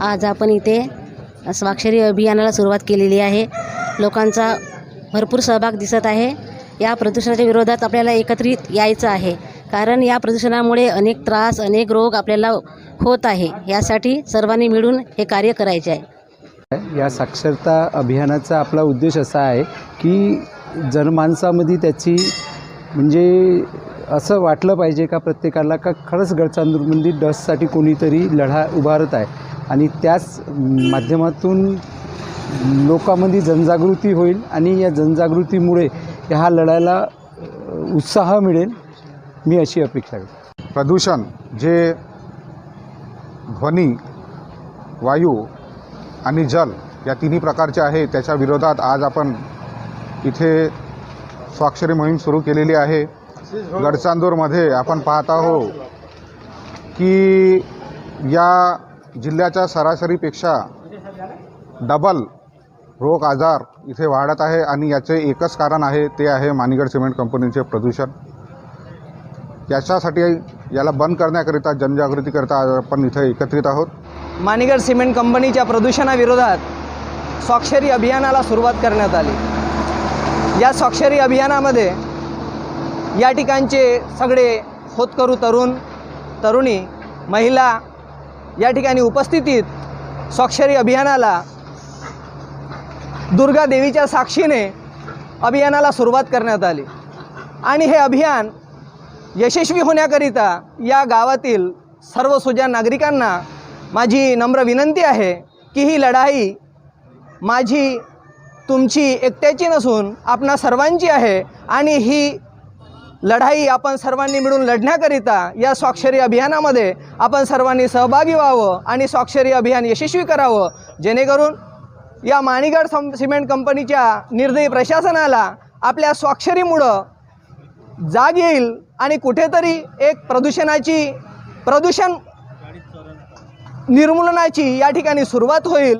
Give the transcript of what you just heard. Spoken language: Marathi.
आज आपण इथे स्वाक्षरी अभियानाला सुरुवात केलेली आहे. लोकांचा भरपूर सहभाग दिसत आहे. या प्रदूषणाच्या विरोधात आपल्याला एकत्रित यायचं आहे. कारण या प्रदूषणामुळे अनेक त्रास अनेक रोग आपल्याला होत आहे. यासाठी सर्वांनी मिळून हे कार्य करायचे आहे. या साक्षरता अभियानाचा आपला उद्देश असा आहे की जनमानसामध्ये त्याची म्हणजे असं वाटलं पाहिजे का प्रत्येकाला का खरंच गडचांदूरमध्ये डससाठी कोणीतरी लढा उभारत आहे. आणि त्याच माध्यमातून लोकांमध्ये जनजागृती होईल आणि या जनजागृतीमुळे ह्या लढायला उत्साह मिळेल मी अशी अपेक्षा करतो. प्रदूषण जे ध्वनी वायू आणि जल या तिन्ही प्रकारचे आहे त्याच्या विरोधात आज आपण इथे स्वाक्षरी मोहीम सुरू केलेली आहे. गडचांदूरमध्ये आपण पाहत आहो की या जिल्ह्याच्या सरासरीपेक्षा डबल रोग आजार इथे वाढत आहे आणि याचे एकच कारण आहे ते आहे मानिगड सिमेंट कंपनीचे प्रदूषण. याच्यासाठी याला बंद करण्याकरिता जनजागृतीकरिता आज आपण इथे एकत्रित आहोत. मानिगड सिमेंट कंपनीच्या प्रदूषणाविरोधात स्वाक्षरी अभियानाला सुरुवात करण्यात आली. या स्वाक्षरी अभियानामध्ये या ठिकाणचे सगळे होतकरू तरुण तरुणी महिला या ठिकाणी उपस्थितीत स्वाक्षरी अभियानाला दुर्गा देवीच्या साक्षीने अभियानाला सुरुवात करण्यात आली. आणि हे अभियान यशस्वी होण्याकरिता या गावातील सर्व सुजाण नागरिकांना माझी नम्र विनंती आहे की ही लढाई माझी तुमची एकट्याची नसून आपणा सर्वांची आहे आणि ही लढाई आपण सर्वांनी मिळून लढण्याकरिता या स्वाक्षरी अभियानामध्ये आपण सर्वांनी सहभागी व्हावं आणि स्वाक्षरी अभियान यशस्वी करावं. जेणेकरून या माणिगड सम सिमेंट कंपनीच्या निर्दयी प्रशासनाला आपल्या स्वाक्षरीमुळं जाग येईल आणि कुठेतरी एक प्रदूषणाची प्रदूषण निर्मूलनाची या ठिकाणी सुरुवात होईल.